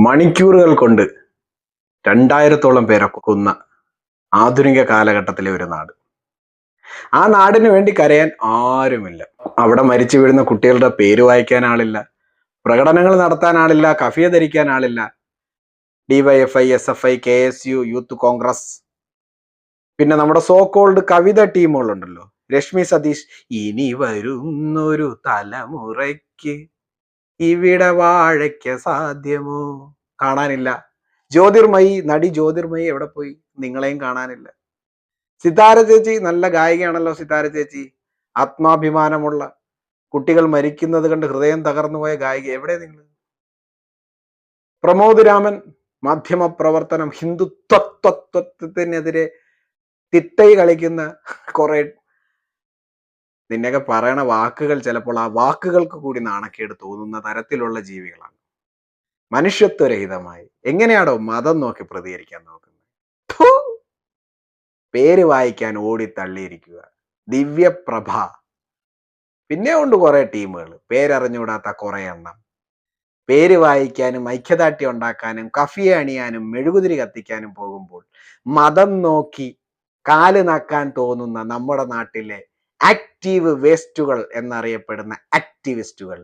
മണിക്കൂറുകൾ കൊണ്ട് രണ്ടായിരത്തോളം പേരെ കൊന്ന ആധുനിക കാലഘട്ടത്തിലെ ഒരു നാട്. ആ നാടിന് വേണ്ടി കരയാൻ ആരുമില്ല. അവിടെ മരിച്ചു വീഴുന്ന കുട്ടികളുടെ പേര് വായിക്കാൻ ആളില്ല. പ്രകടനങ്ങൾ നടത്താൻ ആളില്ല. കഫിയ ധരിക്കാൻ ആളില്ല. DYFI S F I K S U youth Congress. പിന്നെ നമ്മുടെ സോ കോൾഡ് കവിത ടീമുകളുണ്ടല്ലോ. രശ്മി സതീഷ്. ഇനി വരുന്നൊരു തലമുറയ്ക്ക് ഇവിടെ വാഴയ്ക്ക് സാധ്യമോ? കാണാനില്ല. ജ്യോതിർമയി നടി ജ്യോതിർമയി എവിടെ പോയി? നിങ്ങളെയും കാണാനില്ല. സിതാര ചേച്ചി നല്ല ഗായികയാണല്ലോ സിതാര ചേച്ചി. ആത്മാഭിമാനമുള്ള. കുട്ടികൾ മരിക്കുന്നത് കണ്ട് ഹൃദയം തകർന്നു പോയ ഗായിക. എവിടെ നിങ്ങൾ പ്രമോദ് രാമൻ മാധ്യമ പ്രവർത്തനം ഹിന്ദുത്വത്വത്വത്തിനെതിരെ തിട്ടൈ കളിക്കുന്ന കുറെ നിന്നൊക്കെ പറയണ വാക്കുകൾ ചിലപ്പോൾ ആ വാക്കുകൾക്ക് കൂടി നാണക്കേട് തോന്നുന്ന തരത്തിലുള്ള ജീവികളാണ്. മനുഷ്യത്വരഹിതമായി. എങ്ങനെയാണോ മതം നോക്കി പ്രതികരിക്കാൻ നോക്കുന്നത്? പേര് വായിക്കാൻ ഓടി തള്ളിയിരിക്കുക. ദിവ്യപ്രഭ. പിന്നെ ഉണ്ട് കുറെ ടീമുകൾ പേരറിഞ്ഞുകൂടാത്ത കുറെ എണ്ണം. പേര് വായിക്കാനും ഐക്യദാർഢ്യം ഉണ്ടാക്കാനും കഫിയ അണിയാനും മെഴുകുതിരി കത്തിക്കാനും പോകുമ്പോൾ മതം നോക്കി കാൽ നക്കാൻ തോന്നുന്ന നമ്മുടെ നാട്ടിലെ ആക്റ്റീവ് വേസ്റ്റുകൾ എന്നറിയപ്പെടുന്ന ആക്ടിവിസ്റ്റുകൾ!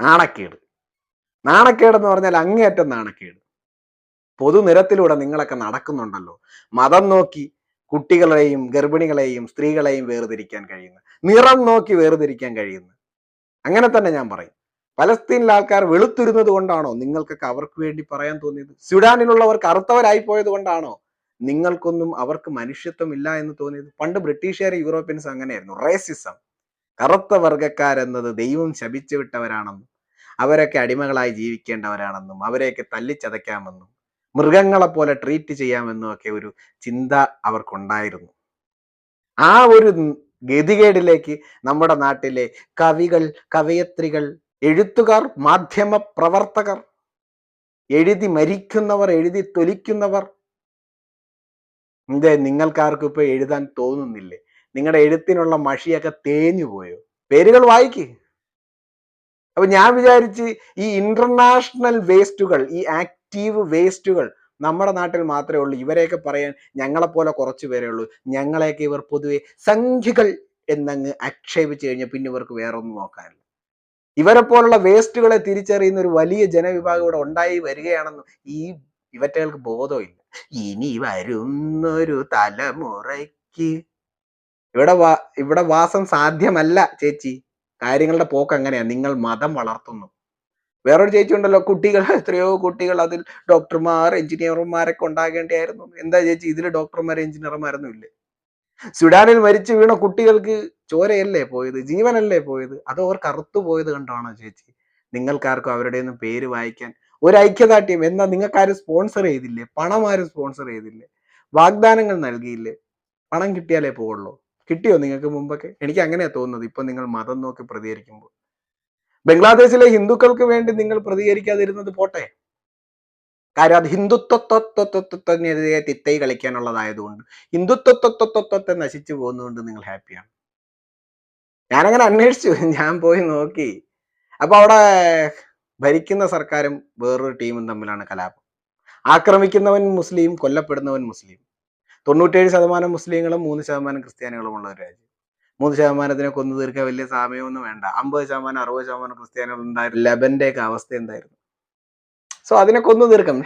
നാണക്കേട്. നാണക്കേട് എന്ന് പറഞ്ഞാൽ അങ്ങേയറ്റം നാണക്കേട്. പൊതുനിരത്തിലൂടെ നിങ്ങളൊക്കെ നടക്കുന്നുണ്ടല്ലോ. മതം നോക്കി കുട്ടികളെയും ഗർഭിണികളെയും സ്ത്രീകളെയും വേർതിരിക്കാൻ കഴിയുന്നു. നിറം നോക്കി വേർതിരിക്കാൻ കഴിയുന്നു. അങ്ങനെ തന്നെ ഞാൻ പറയും. പലസ്തീനിലെ ആൾക്കാർ വെളുത്തിരുന്നത് കൊണ്ടാണോ നിങ്ങൾക്കൊക്കെ അവർക്ക് വേണ്ടി പറയാൻ തോന്നിയത്? സുഡാനിലുള്ളവർ കറുത്തവരായി പോയത് കൊണ്ടാണോ നിങ്ങൾക്കൊന്നും അവർക്ക് മനുഷ്യത്വം ഇല്ല എന്ന് തോന്നിയത്? പണ്ട് ബ്രിട്ടീഷുകാർ യൂറോപ്യൻസ് അങ്ങനെയായിരുന്നു. റേസിസം. കറുത്ത വർഗക്കാരെന്നത് ദൈവം ശപിച്ചു വിട്ടവരാണെന്നും. അവരൊക്കെ അടിമകളായി ജീവിക്കേണ്ടവരാണെന്നും അവരെയൊക്കെ തല്ലിച്ചതയ്ക്കാമെന്നും മൃഗങ്ങളെ പോലെ ട്രീറ്റ് ചെയ്യാമെന്നും ഒക്കെ ഒരു ചിന്ത അവർക്കുണ്ടായിരുന്നു. ആ ഒരു ഗതികേടിലേക്ക് നമ്മുടെ നാട്ടിലെ കവികൾ കവയത്രികൾ എഴുത്തുകാർ മാധ്യമ പ്രവർത്തകർ എഴുതി മരിക്കുന്നവർ എഴുതി തൊലിക്കുന്നവർ എന്തേ നിങ്ങൾക്കാർക്കും ഇപ്പൊ എഴുതാൻ തോന്നുന്നില്ലേ? നിങ്ങളുടെ എഴുത്തിനുള്ള മഷിയൊക്കെ തേഞ്ഞു പോയോ പേരുകൾ വായിക്ക്. അപ്പൊ ഞാൻ വിചാരിച്ച് ഈ ഇന്റർനാഷണൽ വേസ്റ്റുകൾ ഈ ആക്റ്റീവ് വേസ്റ്റുകൾ നമ്മുടെ നാട്ടിൽ മാത്രമേ ഉള്ളൂ. ഇവരെയൊക്കെ പറയാൻ ഞങ്ങളെപ്പോലെ കുറച്ച് പേരേ ഉള്ളൂ. ഞങ്ങളെയൊക്കെ ഇവർ പൊതുവെ സംഖ്യകൾ എന്നങ്ങ് ആക്ഷേപിച്ചു കഴിഞ്ഞാൽ പിന്നെ ഇവർക്ക് വേറെ ഒന്നും നോക്കാനില്ല. ഇവരെ പോലുള്ള വേസ്റ്റുകളെ തിരിച്ചറിയുന്ന ഒരു വലിയ ജനവിഭാഗം ഇവിടെ ഉണ്ടായി വരികയാണെന്ന് ഈ ഇവറ്റകൾക്ക് ബോധമില്ല. ഇനി വരുന്നൊരു തലമുറയ്ക്ക് ഇവിടെ ഇവിടെ വാസം സാധ്യമല്ല ചേച്ചി. കാര്യങ്ങളുടെ പോക്ക് അങ്ങനെയാ. നിങ്ങൾ മതം വളർത്തുന്നു. വേറൊരു ചേച്ചി ഉണ്ടല്ലോ കുട്ടികൾ എത്രയോ കുട്ടികൾ അതിൽ ഡോക്ടർമാർ എഞ്ചിനീയർമാരൊക്കെ ഉണ്ടാകേണ്ടിയായിരുന്നു. എന്താ ചേച്ചി ഇതിൽ ഡോക്ടർമാർ എഞ്ചിനീയർമാരൊന്നും ഇല്ലേ? സുഡാനിൽ മരിച്ചു വീണ കുട്ടികൾക്ക് ചോരയല്ലേ പോയത്? ജീവനല്ലേ പോയത്? അത് അവർ കറുത്തു പോയത് കണ്ടാണോ ചേച്ചി? നിങ്ങൾക്കാർക്കും അവരുടെ ഒന്നും പേര് വായിക്കാൻ ഒരു ഐക്യദാർഢ്യം. എന്നാ നിങ്ങൾക്കാരും സ്പോൺസർ ചെയ്തില്ലേ? പണം ആരും സ്പോൺസർ ചെയ്തില്ലേ? വാഗ്ദാനങ്ങൾ നൽകിയില്ലേ? പണം കിട്ടിയാലേ പോവുള്ളൂ. കിട്ടിയോ നിങ്ങൾക്ക് മുമ്പൊക്കെ? എനിക്ക് അങ്ങനെയാ തോന്നുന്നത്. ഇപ്പൊ നിങ്ങൾ മതം നോക്കി പ്രതികരിക്കുമ്പോൾ. ബംഗ്ലാദേശിലെ ഹിന്ദുക്കൾക്ക് വേണ്ടി നിങ്ങൾ പ്രതികരിക്കാതിരുന്നത് പോട്ടെ. കാര്യം അത് ഹിന്ദുത്വത്വത്വത്വത്തിനെതിരെ തിത്തൈ കളിക്കാനുള്ളതായതുകൊണ്ട് ഹിന്ദുത്വത്വത്വത്വത്തെ നശിച്ചു പോകുന്നതുകൊണ്ട് നിങ്ങൾ ഹാപ്പിയാണ് ഞാനങ്ങനെ അന്വേഷിച്ചു ഞാൻ പോയി നോക്കി അപ്പൊ അവിടെ ഭരിക്കുന്ന സർക്കാരും വേറൊരു ടീമും തമ്മിലാണ് കലാപം ആക്രമിക്കുന്നവൻ മുസ്ലിം കൊല്ലപ്പെടുന്നവൻ മുസ്ലിം തൊണ്ണൂറ്റേഴ് ശതമാനം മുസ്ലിങ്ങളും മൂന്ന് ശതമാനം ക്രിസ്ത്യാനികളും ഉള്ള ഒരു രാജ്യം. മൂന്ന് ശതമാനത്തിനെ കൊന്നു തീർക്കാൻ വലിയ സമയമൊന്നും വേണ്ട. അമ്പത് ശതമാനം അറുപത് ശതമാനം ക്രിസ്ത്യാനികൾ ഉണ്ടായിരുന്നു ലബന്റെ ഒക്കെ അവസ്ഥ എന്തായിരുന്നു? സോ അതിനെ കൊന്നു തീർക്കും.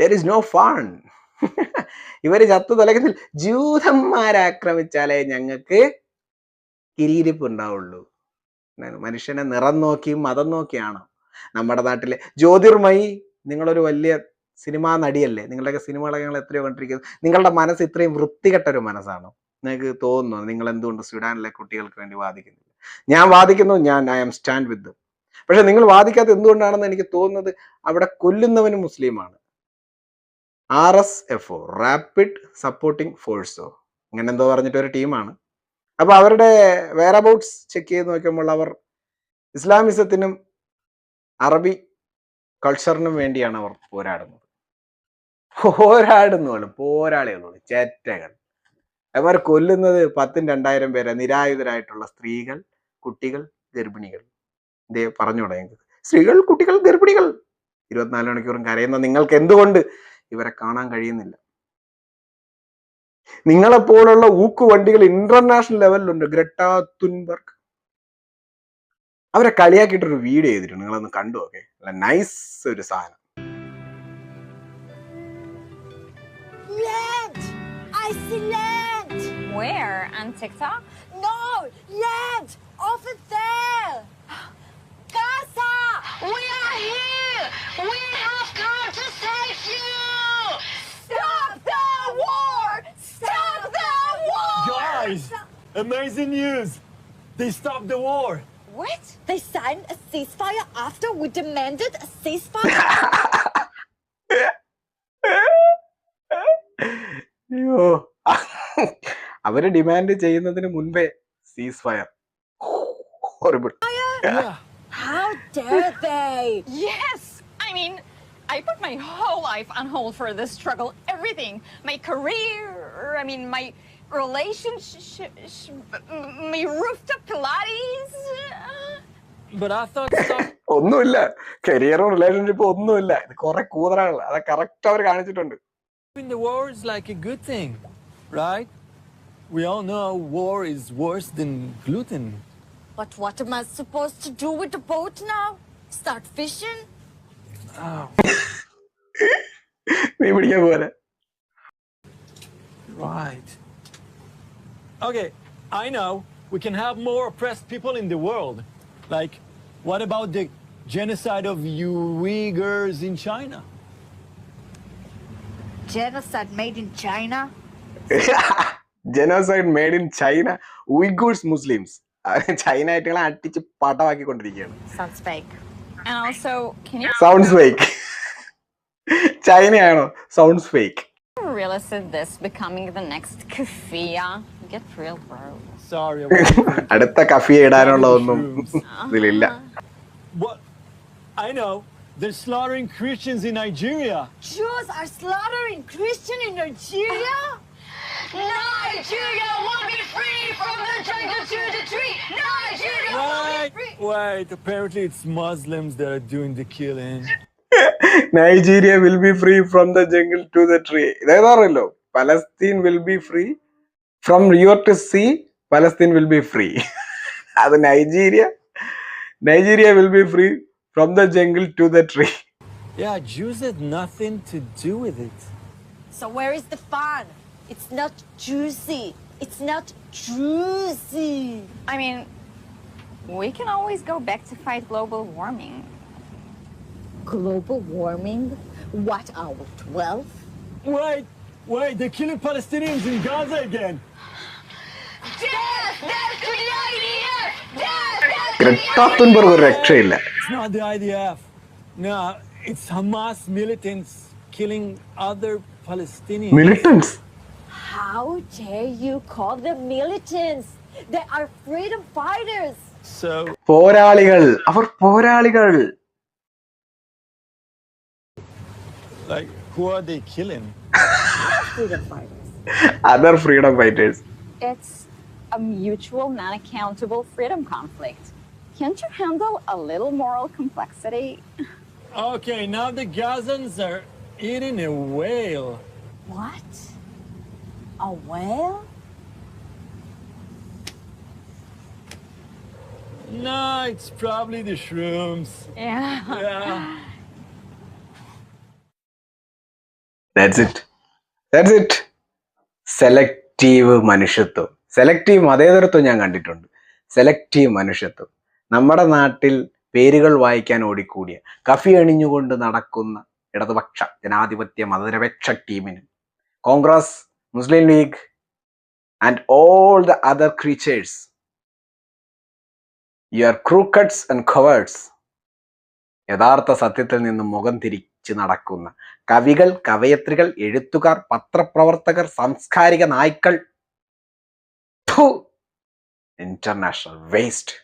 ദർ ഇസ് നോ ഫൺ ഇവർ ചത്തു തലകത്തിൽ ജൂതന്മാരാക്രമിച്ചാലേ ഞങ്ങൾക്ക് കിരീരിപ്പ് ഉണ്ടാവുള്ളൂ. മനുഷ്യനെ നിറം നോക്കിയും മതം നോക്കിയാണോ? നമ്മുടെ നാട്ടിലെ ജ്യോതിർമയി നിങ്ങളൊരു വലിയ സിനിമാ നടിയല്ലേ? നിങ്ങളുടെയൊക്കെ സിനിമകളൊക്കെ ഞങ്ങൾ എത്രയോ കണ്ടിരിക്കുന്നത് നിങ്ങളുടെ മനസ്സ് ഇത്രയും വൃത്തികെട്ട ഒരു മനസ്സാണോ? നിങ്ങൾക്ക് തോന്നുന്നു? നിങ്ങൾ എന്തുകൊണ്ട് സുഡാനിലെ കുട്ടികൾക്ക് വേണ്ടി വാദിക്കുന്നില്ല? ഞാൻ വാദിക്കുന്നു ഞാൻ ഐ ആം സ്റ്റാൻഡ് വിത്ത് പക്ഷെ നിങ്ങൾ വാദിക്കാത്ത എന്തുകൊണ്ടാണെന്ന് എനിക്ക് തോന്നുന്നത് അവിടെ കൊല്ലുന്നവനും മുസ്ലിമാണ്. ആർ എസ് എഫ് ഒ റാപ്പിഡ് സപ്പോർട്ടിംഗ് ഫോഴ്സോ ഇങ്ങനെ എന്തോ പറഞ്ഞിട്ട് ഒരു ടീമാണ്. അപ്പൊ അവരുടെ വേർ അബൌട്ട്സ് ചെക്ക് ചെയ്ത് നോക്കുമ്പോൾ അവർ ഇസ്ലാമിസത്തിനും അറബി കൾച്ചറിനും വേണ്ടിയാണ് അവർ പോരാടുന്നത്. പോരാടുന്നുള്ളൂ പോരാളികളാണ് ചേറ്റകൾ. അവർ കൊല്ലുന്നത് പത്തും രണ്ടായിരം പേരെ. നിരായുധരായിട്ടുള്ള സ്ത്രീകൾ കുട്ടികൾ ഗർഭിണികൾ. ഇതേ പറഞ്ഞൂടെ ഞങ്ങൾക്ക് സ്ത്രീകൾ കുട്ടികൾ ഗർഭിണികൾ. ഇരുപത്തിനാല് മണിക്കൂറും കരയുന്ന നിങ്ങൾക്ക് എന്തുകൊണ്ട് ഇവരെ കാണാൻ കഴിയുന്നില്ല? നിങ്ങളെപ്പോലുള്ള ഊക്ക് വണ്ടികൾ ഇന്റർനാഷണൽ ലെവലിലുണ്ട് ഗ്രട്ട തുൻബർഗ്. അവരെ കളിയാക്കിയിട്ടൊരു വീഡിയോ ചെയ്തിട്ടുണ്ട്. നിങ്ങളൊന്ന് കണ്ടു ഓക്കെ നല്ല നൈസ് ഒരു സാധനം. I see land! Where? On TikTok? No! Land! Over there! Gaza! We are here! We have come to save you! Stop the war! Stop the war! Guys, amazing news! They stopped the war. What? They signed a ceasefire after we demanded a ceasefire? Our demand ചെയ്യുന്നതിന് മുൻപേ ceasefire horrible How dare they? Yes! I mean, I put my whole life on hold for this struggle. Everything. My career, I mean, my relationship, my rooftop Pilates. uh, But I thought ഒന്നുമില്ല കരിയറും റിലേഷൻഷിപ്പും ഒന്നുമില്ല ഇത് കുറെ കൂതറാണല്ലോ അത് correct അവർ കാണിച്ചിട്ടുണ്ട് stopping the war is like a good thing, right? We all know war is worse than gluten. But what am I supposed to do with the boat now? Start fishing? Oh, നീ പിടിക്കാൻ പോലെ right. Okay, I know we can have more oppressed people in the world. Like, what about the genocide of Uyghurs in China? Genocide made in China? Genocide made in China Uyghurs Muslims China ആയിട്ടുകളെ അടിച്ച് പടമാക്കിക്കൊണ്ടിരിക്കുകയാണ് Sounds fake. And also, can you sounds fake ചൈനയാണോ sounds fake realize that this becoming the next Kafia? Get real, bro. Sorry, I wasn't അടുത്ത കഫിയ ഇടാനുള്ളതൊന്നും ഇതിലില്ല What? I know. They're slaughtering Christians in Nigeria. Jews are slaughtering Christians in Nigeria? Nigeria will be free from the jungle to the tree. Nigeria will be Wait, free. wait. Apparently, it's Muslims that are doing the killing. Nigeria will be free from the jungle to the tree ഇതേതാറല്ലോ Palestine will be free from river to sea Palestine will be free അത് Nigeria Nigeria will be free from the jungle to the tree Yeah, Jews had nothing to do with it. So where is the fun? It's not juicy. It's not juicy. I mean, we can always go back to fight global warming. Global warming? What are we, 12? Wait, wait. They're killing Palestinians in Gaza again. Death! Death to the IDF! Death! Death ഗ്രട്ടാത്തുൻബർഗ് ഒരു രക്ഷയില്ല It's not the IDF. No, it's Hamas militants killing other Palestinians. Militants How dare you call them militants? They are freedom fighters. so, പോരാളികൾ അവർ പോരാളികൾ like, who are they killing? Freedom fighters. Other freedom fighters It's a mutual, non accountable freedom conflict. Can't you handle a little moral complexity? Okay, now the Gazans are eating a whale. What? A whale? No, it's probably the shrooms. Yeah. Yeah. That's it. That's it selective മനുഷ്യത്വം selective മതേതരത്വം ഞാൻ കണ്ടിട്ടുണ്ട് selective മനുഷ്യത്വം നമ്മുടെ നാട്ടിൽ പേരുകൾ വായിക്കാൻ ഓടിക്കൂടിയ കഫി അണിഞ്ഞുകൊണ്ട് നടക്കുന്ന ഇടതുപക്ഷ ജനാധിപത്യ മതനിരപേക്ഷ ടീമിന് Congress League and all the other creatures you are crooked and cowards യഥാർത്ഥ സത്യത്തിൽ നിന്നും മുഖം തിരിച്ച് നടക്കുന്ന കവികൾ കവയത്രികൾ എഴുത്തുകാർ പത്രപ്രവർത്തകർ സാംസ്കാരിക നായ്ക്കൾ. International waste